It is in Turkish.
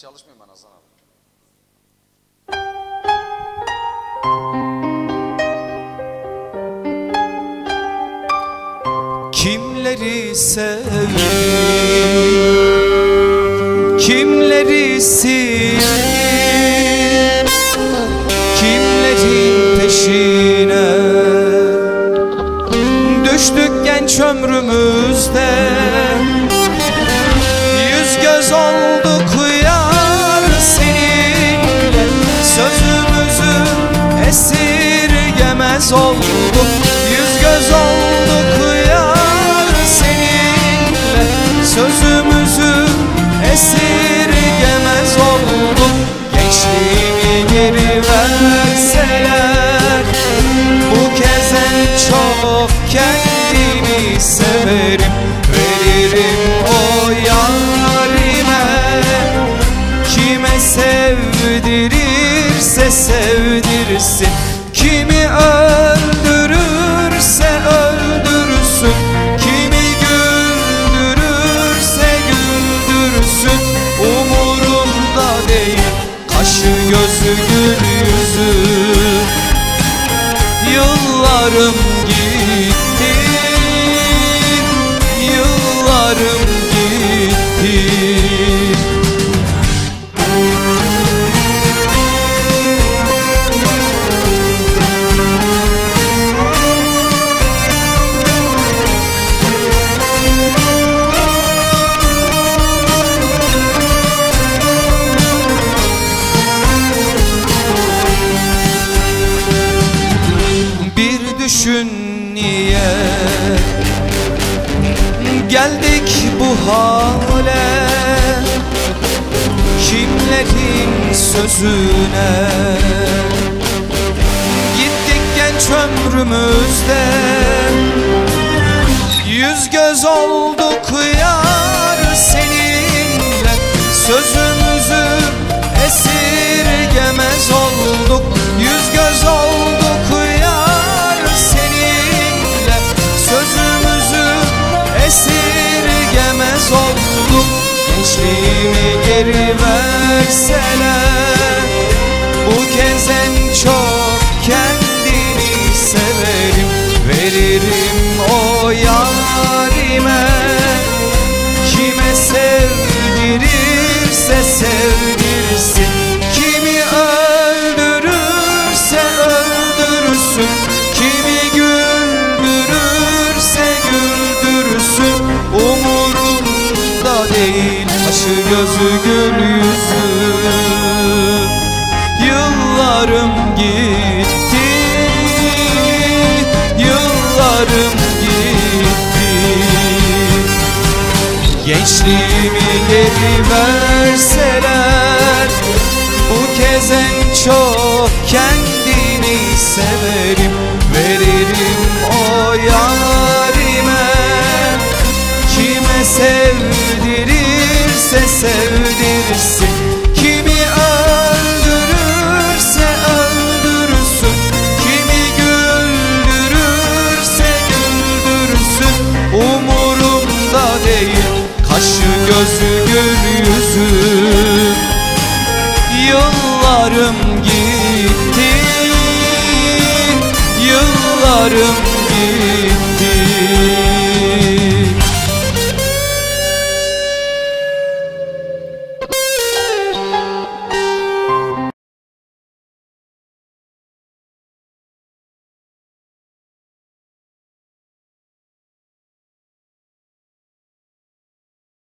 Çalışmıyor ben Hasan abi. Kimleri sevdim Kimleri sildim Kimlerin peşine? Düştük genç ömrümüzde esirgemez olduk Yüz göz olduk yar seninle. Sözümüzü esirgemez olduk Gençliğimi geri verseler. Bu kez en çok kendimi severim Veririm o yarime. Kime sevdirirse sevdirsin Kimi öldürürse Yıllarım Geldik bu hale. Kimlerin sözüne? Gittik genç ömrümüzde. Yüz göz olduk Gençliğimi geri verseler Bu kez gözü gül yüzü. Yıllarım gitti Yıllarım gitti. Gençliğimi geri verseler gözü gül Yıllarım